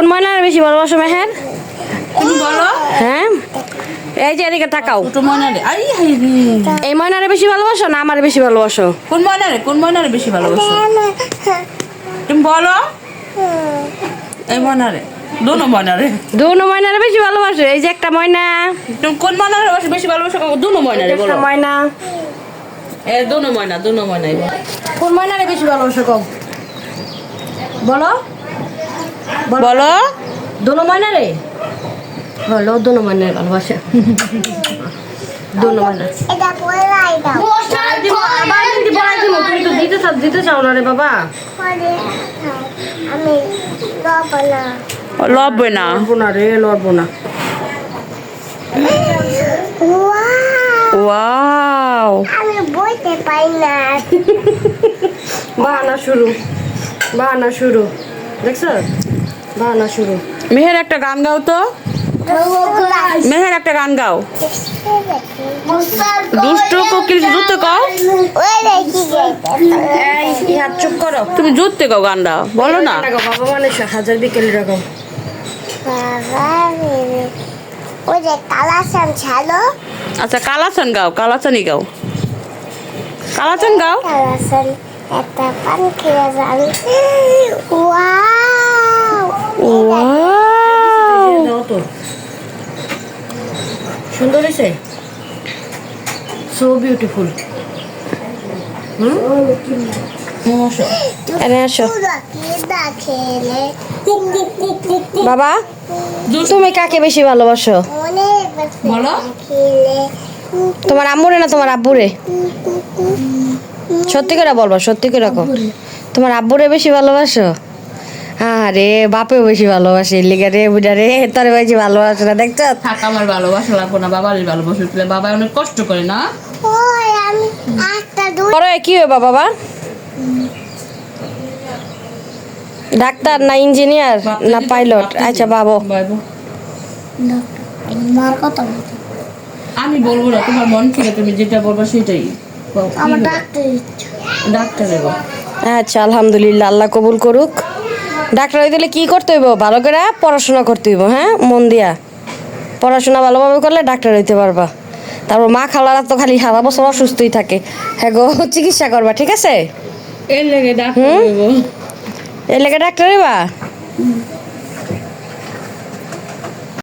কোন ময়নারে বেশি ভালোবাসো মেহের? তুমি বলো। হ্যাঁ? এই যে এদিকে তাকাও। ছোট ময়নারে আই। এই ময়নারে বেশি ভালোবাসো না আমার বেশি ভালোবাসো? কোন ময়নারে কোন ময়নারে বেশি ভালোবাসো? তুমি বলো। এই ময়নারে দোনো ময়নারে দুনো ময়নারে বেশি ভালোবাসো। এই যে একটা ময়না। তুমি কোন ময়নারে বেশি- বেশি ভালোবাসো? দোনো ময়নারে বলো। ময়না। এ দোনো ময়না দোনো ময়নাই। বলো। কোন ময়নারে বেশি ভালোবাসো কও? বলো। বলো। দুনো ময়নারে বলো দুনো ময়নারে ভালোবাসে। দুনো ময়না এটা পড়াই দাও আবার যদি বলাই দিব তুমি তো দিতে চাও দিতে চাও না রে বাবা। পরে না। লড়বো না রে লড়বো না। ওয়াও। ওয়াও আমি বইতে পাই না বাহানা শুরু বাহানা শুরু। দেখছ? শুরু। মেহের একটা গান গাও তো। মেহের একটা গান গাও। দুষ্ট কোকিল জুতে গাও। চুপ করো। তুমি জুতে গাও গানটা বলো না। বাবা মানে হাজার বিকেল রকম। ওই যে কালাসান ছালো আচ্ছা কালাচান গাও কালাচানি গাও। কালাচান গাও। কালাসান একটা পান খেয়ে যাবে ওয়াও ওয়াও দাও তো সুন্দর হয়েছে? সো বিউটিফুল বাবা তুমি কাকে বেশি ভালোবাসো? বলো। তোমার আম্মুরে না তোমার আব্বুরে? সত্যি করে বলব সত্যি করে তোমার আব্বুরে বেশি ভালোবাসো? আরে বাপেও বেশি ভালোবাসে। লিগা রে বুড়া রে তোরে বেশি ভালোবাসে না দেখছ? থাক আমার ভালোবাসা লাগবো না ভালোবাসা তুলে বাবা অনেক কষ্ট করে না? হয়ে কি হইবা বাবা? ডাক্তার না ইঞ্জিনিয়ার না পাইলট? আচ্ছা বাবু। বাবু। মার কথা আমি বলব না তোমার মন থেকে তুমি যেটা বলব সেটাই। আমার বল? ডাক্তার আচ্ছা আলহামদুলিল্লাহ আল্লাহ কবুল করুক। ডাক্তার হইতে হলে কি করতে হইব? ভালো করে পড়াশোনা করতে হইব হ্যাঁ? মন দিয়া। পড়াশোনা ভালোভাবে করলে ডাক্তার হইতে পারবা। তারপর মা খালারা তো খালি সারা বছর অসুস্থই থাকে। হ্যাঁ গো চিকিৎসা করবা ঠিক আছে? এর লেগে ডাক্তার হইব। এর লেগে ডাক্তার হইবা?